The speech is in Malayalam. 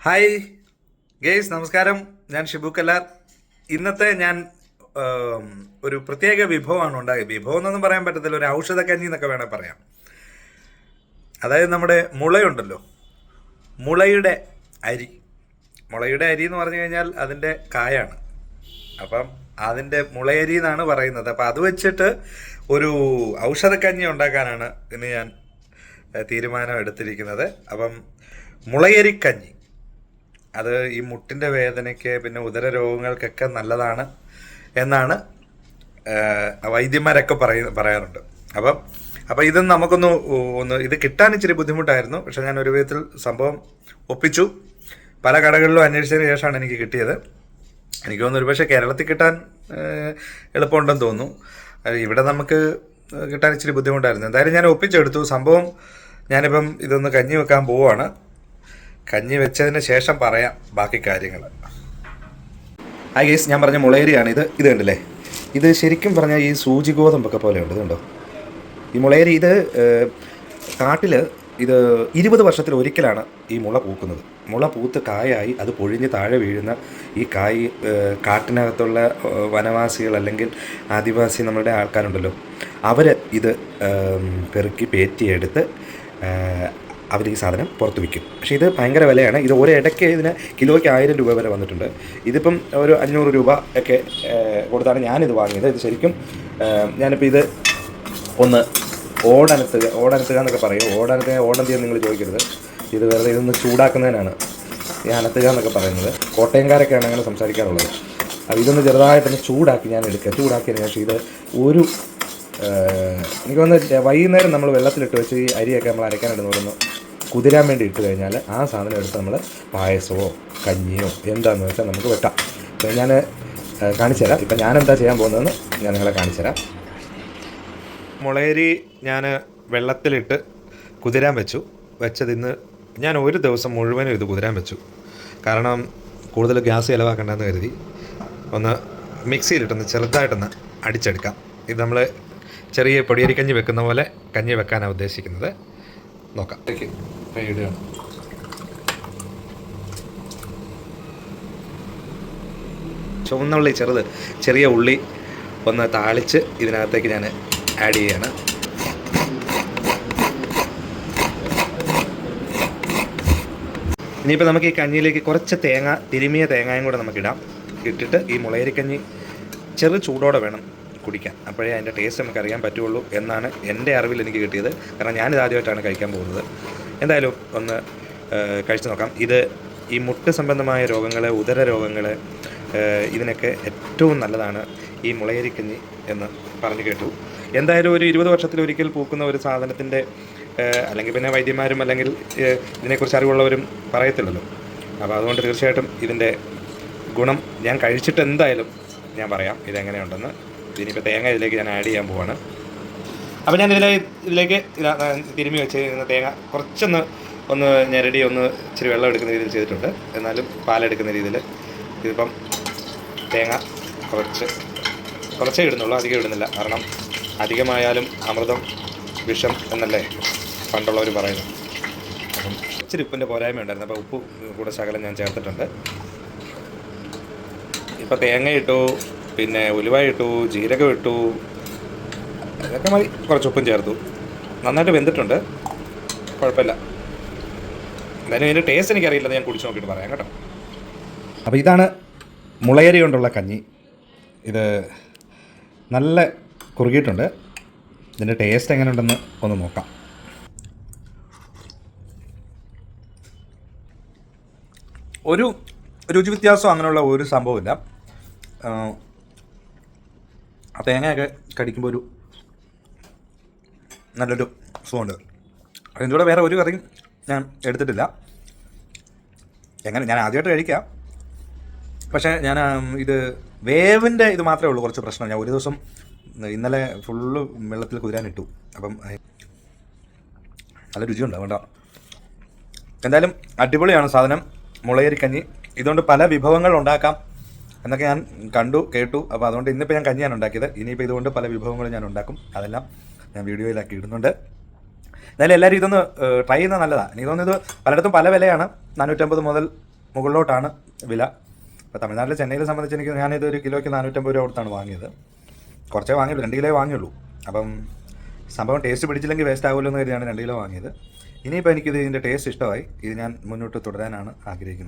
ഹായ് ഗേയ്സ് നമസ്കാരം. ഞാൻ ഷിബു കല്ലാർ. ഇന്നത്തെ ഞാൻ ഒരു പ്രത്യേക വിഭവമാണ് ഉണ്ടായത്. വിഭവം എന്നൊന്നും പറയാൻ പറ്റത്തില്ല. ഒരു ഔഷധ കഞ്ഞി എന്നൊക്കെ വേണേൽ പറയാം. അതായത് നമ്മുടെ മുളയുണ്ടല്ലോ. മുളയുടെ അരി. മുളയുടെ അരി എന്ന് പറഞ്ഞു കഴിഞ്ഞാൽ അതിന്റെ കായാണ്. അപ്പം അതിന്റെ മുളയരി എന്നാണ് പറയുന്നത്. അപ്പം അത് വെച്ചിട്ട് ഒരു ഔഷധക്കഞ്ഞി ഉണ്ടാക്കാനാണ് ഇന്ന് ഞാൻ തീരുമാനം എടുത്തിരിക്കുന്നത്. അപ്പം മുളയരിക്കഞ്ഞി അത് ഈ മുട്ടിന്റെ വേദനയ്ക്ക് പിന്നെ ഉദര രോഗങ്ങൾക്കൊക്കെ നല്ലതാണ് എന്നാണ് വൈദ്യന്മാരൊക്കെ പറയ പറയാറുണ്ട്. അപ്പം അപ്പം ഇത് നമുക്കൊന്ന് ഒന്ന് ഇത് കിട്ടാൻ ഇച്ചിരി ബുദ്ധിമുട്ടായിരുന്നു. പക്ഷെ ഞാൻ ഒരു വിധത്തിൽ സംഭവം ഒപ്പിച്ചു. പല കടകളിലും അന്വേഷിച്ചതിന് ശേഷമാണ് എനിക്ക് കിട്ടിയത്. എനിക്ക് തോന്നുന്നു ഒരുപക്ഷെ കേരളത്തിൽ കിട്ടാൻ എളുപ്പമുണ്ടെന്ന് തോന്നുന്നു. ഇവിടെ നമുക്ക് കിട്ടാൻ ഇച്ചിരി ബുദ്ധിമുട്ടായിരുന്നു. എന്തായാലും ഞാൻ ഒപ്പിച്ചെടുത്തു. സംഭവം ഞാനിപ്പം ഇതൊന്ന് കഞ്ഞി വെക്കാൻ പോവുകയാണ്. കഞ്ഞി വെച്ചതിന് ശേഷം പറയാം ബാക്കി കാര്യങ്ങൾ. ആ ഗേസ് ഞാൻ പറഞ്ഞ മുളേരിയാണ് ഇത്. ഇത് കണ്ടില്ലേ? ഇത് ശരിക്കും പറഞ്ഞാൽ ഈ സൂചി ഗോതമ്പൊക്കെ പോലെ ഉണ്ട് ഇതുണ്ടോ? ഈ മുളേരി ഇത് കാട്ടിൽ ഇത് ഇരുപത് വർഷത്തിൽ ഒരിക്കലാണ് ഈ മുള പൂക്കുന്നത്. മുള പൂത്ത് കായായി അത് പൊഴിഞ്ഞ് താഴെ വീഴുന്ന ഈ കായ് കാട്ടിനകത്തുള്ള വനവാസികൾ അല്ലെങ്കിൽ ആദിവാസി നമ്മുടെ ആൾക്കാരുണ്ടല്ലോ. അവർ ഇത് പെറുക്കി പേറ്റിയെടുത്ത് അവർ ഈ സാധനം പുറത്ത് വിൽക്കും. പക്ഷേ ഇത് ഭയങ്കര വിലയാണ്. ഇത് ഒരു ഇടയ്ക്ക് ഇതിന് കിലോയ്ക്ക് ആയിരം രൂപ വരെ വന്നിട്ടുണ്ട്. ഇതിപ്പം ഒരു അഞ്ഞൂറ് രൂപ ഒക്കെ കൊടുത്താണ് ഞാനിത് വാങ്ങിയത്. ഇത് ശരിക്കും ഞാനിപ്പോൾ ഇത് ഒന്ന് ഓടനത്തുക ഓടനത്തുക എന്നൊക്കെ പറയും. ഓടനത്തുക ഓടന്തിയെന്ന് നിങ്ങൾ ചോദിക്കരുത്. ഇത് വെറുതെ ഇതൊന്ന് ചൂടാക്കുന്നതിനാണ് ഈ അനത്തുക എന്നൊക്കെ പറയുന്നത്. കോട്ടയംകാരൊക്കെയാണ് അങ്ങനെ സംസാരിക്കാറുള്ളത്. അപ്പോൾ ഇതൊന്ന് ചെറുതായിട്ടൊന്ന് ചൂടാക്കി ഞാൻ എടുക്കുക. ചൂടാക്കിയതിന് ശേഷം ഇത് ഒരു എനിക്ക് തോന്നുന്നു വൈകുന്നേരം നമ്മൾ വെള്ളത്തിലിട്ട് വെച്ച് ഈ അരിയൊക്കെ നമ്മൾ അരയ്ക്കാനായിട്ട് നോക്കുന്നു കുതിരാൻ വേണ്ടി ഇട്ട് കഴിഞ്ഞാൽ ആ സാധനം എടുത്ത് നമ്മൾ പായസമോ കഞ്ഞിയോ എന്താണെന്ന് വെച്ചാൽ നമുക്ക് വെക്കാം. ഞാൻ കാണിച്ചു തരാം. ഇപ്പം ഞാൻ എന്താ ചെയ്യാൻ പോകുന്നതെന്ന് ഞാൻ നിങ്ങളെ കാണിച്ചു തരാം. മുളയരി ഞാൻ വെള്ളത്തിലിട്ട് കുതിരാൻ വെച്ചു. വെച്ചത് ഇന്ന് ഞാൻ ഒരു ദിവസം മുഴുവനും ഇത് കുതിരാൻ വെച്ചു. കാരണം കൂടുതൽ ഗ്യാസ് ചിലവാക്കണ്ടെന്ന് കരുതി. ഒന്ന് മിക്സിയിലിട്ടൊന്ന് ചെറുതായിട്ടൊന്ന് അടിച്ചെടുക്കാം. ഇത് നമ്മൾ ചെറിയ പൊടിയരിക്കഞ്ഞി വെക്കുന്ന പോലെ കഞ്ഞി വെക്കാനാണ് ഉദ്ദേശിക്കുന്നത്. നോക്കാം. ഇടുകയാണ്. ചുവന്ന ഉള്ളി ചെറുത് ചെറിയ ഉള്ളി ഒന്ന് താളിച്ച് ഇതിനകത്തേക്ക് ഞാൻ ആഡ് ചെയ്യാണ്. ഇനിയിപ്പോൾ നമുക്ക് ഈ കഞ്ഞിയിലേക്ക് കുറച്ച് തേങ്ങ തിരുമിയ തേങ്ങയും കൂടെ നമുക്കിടാം. ഇട്ടിട്ട് ഈ മുളയരിക്കഞ്ഞി ചെറു ചൂടോടെ വേണം. കുടിക്കാൻ. അപ്പോഴേ അതിന്റെ ടേസ്റ്റ് നമുക്ക് അറിയാൻ പറ്റുള്ളൂ എന്നാണ് എന്റെ അറിവിൽ എനിക്ക് കിട്ടിയത്. കാരണം ഞാനിത് ആദ്യമായിട്ടാണ് കഴിക്കാൻ പോകുന്നത്. എന്തായാലും ഒന്ന് കഴിച്ചു നോക്കാം. ഇത് ഈ മുട്ട് സംബന്ധമായ രോഗങ്ങൾ ഉദര രോഗങ്ങൾ ഇതിനൊക്കെ ഏറ്റവും നല്ലതാണ് ഈ മുളയരിക്കഞ്ഞി എന്ന് പറഞ്ഞു കേട്ടു. എന്തായാലും ഒരു ഇരുപത് വർഷത്തിലൊരിക്കൽ പൂക്കുന്ന ഒരു സാധനത്തിന്റെ അല്ലെങ്കിൽ പിന്നെ വൈദ്യന്മാരും അല്ലെങ്കിൽ ഇതിനെക്കുറിച്ച് അറിവുള്ളവരും പറയത്തില്ലല്ലോ. അപ്പോൾ അതുകൊണ്ട് തീർച്ചയായിട്ടും ഇതിന്റെ ഗുണം ഞാൻ കഴിച്ചിട്ട് എന്തായാലും ഞാൻ പറയാം ഇതെങ്ങനെയുണ്ടെന്ന്. ഇനിയിപ്പോൾ തേങ്ങ ഇതിലേക്ക് ഞാൻ ആഡ് ചെയ്യാൻ പോവാണ്. അപ്പോൾ ഞാൻ ഇതിലെ ഇതിലേക്ക് തിരുമി വെച്ച് തേങ്ങ കുറച്ചൊന്ന് ഒന്ന് ഞെരടി ഒന്ന് ഇച്ചിരി വെള്ളം എടുക്കുന്ന രീതിയിൽ ചെയ്തിട്ടുണ്ട്. എന്നാലും പാലെടുക്കുന്ന രീതിയിൽ ഇതിപ്പം തേങ്ങ കുറച്ച് കുറച്ചേ ഇടുന്നുള്ളൂ. അധികം ഇടുന്നില്ല. കാരണം അധികമായാലും അമൃതം വിഷം എന്നല്ലേ പണ്ടുള്ളവർ പറയുന്നു അപ്പം ഇച്ചിരി ഉപ്പിന്റെ പോരായ്മ ഉണ്ടായിരുന്നു. അപ്പോൾ ഉപ്പ് കൂടെ ശകലം ഞാൻ ചേർത്തിട്ടുണ്ട്. ഇപ്പോൾ തേങ്ങ ഇട്ടു. പിന്നെ ഉലുവ ഇട്ടു ജീരകം ഇട്ടു. അതൊക്കെ മതി. കുറച്ച് ഉപ്പും ചേർത്തു. നന്നായിട്ട് വെന്തിട്ടുണ്ട്. കുഴപ്പമില്ല. എന്തായാലും ഇതിന്റെ ടേസ്റ്റ് എനിക്കറിയില്ലെന്ന് ഞാൻ കുടിച്ച് നോക്കിയിട്ട് പറയാം കേട്ടോ. അപ്പോൾ ഇതാണ് മുളയരി കൊണ്ടുള്ള കഞ്ഞി. ഇത് നല്ല കുറുകിയിട്ടുണ്ട്. ഇതിന്റെ ടേസ്റ്റ് എങ്ങനെ ഉണ്ടെന്ന് ഒന്ന് നോക്കാം. ഒരു രുചി വ്യത്യാസം അങ്ങനെയുള്ള ഒരു സംഭവമില്ല. ആ, തേങ്ങയൊക്കെ കടിക്കുമ്പോൾ ഒരു നല്ലൊരു സുഖമുണ്ട്. അതിന്റെ കൂടെ വേറെ ഒരു കറിയും ഞാൻ എടുത്തിട്ടില്ല. എങ്ങനെ? ഞാൻ ആദ്യമായിട്ട് കഴിക്കാം. പക്ഷേ ഞാൻ ഇത് വേവിന്റെ ഇത് മാത്രമേ ഉള്ളൂ കുറച്ച് പ്രശ്നം. ഞാൻ ഒരു ദിവസം ഇന്നലെ ഫുള്ള് വെള്ളത്തിൽ കുതിരാനിട്ടു അപ്പം നല്ല രുചിയുണ്ട്. വേണ്ട എന്തായാലും അടിപൊളിയാണ് സാധനം. മുളയരിക്കഞ്ഞി ഇതുകൊണ്ട് പല വിഭവങ്ങൾ ഉണ്ടാക്കാം. എന്നൊക്കെ ഞാൻ കണ്ടു കേട്ടു. അപ്പോൾ അതുകൊണ്ട് ഇന്നിപ്പോൾ ഞാൻ കഞ്ഞിയാണ് ഉണ്ടാക്കിയത്. ഇനിയിപ്പോൾ ഇതുകൊണ്ട് പല വിഭവങ്ങളും ഞാൻ ഉണ്ടാക്കും. അതെല്ലാം ഞാൻ വീഡിയോയിലാക്കി ഇടുന്നുണ്ട്. എന്തായാലും എല്ലാവരും ഇതൊന്ന് ട്രൈ ചെയ്യുന്നത് നല്ലതാണ് എനിക്ക് തോന്നുന്നത് പലയിടത്തും പല വിലയാണ്. നാനൂറ്റമ്പത് മുതൽ മുകളിലോട്ടാണ് വില. ഇപ്പോൾ തമിഴ്നാട്ടിലെ ചെന്നൈയിലെ സംബന്ധിച്ച് എനിക്ക് ഞാനിത് ഒരു കിലോയ്ക്ക് നാനൂറ്റമ്പത് രൂപ കൊടുത്താണ് വാങ്ങിയത്. കുറച്ചേ വാങ്ങിയുള്ളൂ രണ്ട് കിലോ വാങ്ങിയുള്ളൂ. അപ്പം സംഭവം ടേസ്റ്റ് പിടിച്ചില്ലെങ്കിൽ വേസ്റ്റ് ആകുമല്ലോ എന്ന് കരുതിയാണ് രണ്ട് കിലോ വാങ്ങിയത്. ഇനിയിപ്പോൾ എനിക്കിത് ഇതിന്റെ ടേസ്റ്റ് ഇഷ്ടമായി. ഇത് ഞാൻ മുന്നോട്ട് തുടരാനാണ് ആഗ്രഹിക്കുന്നത്.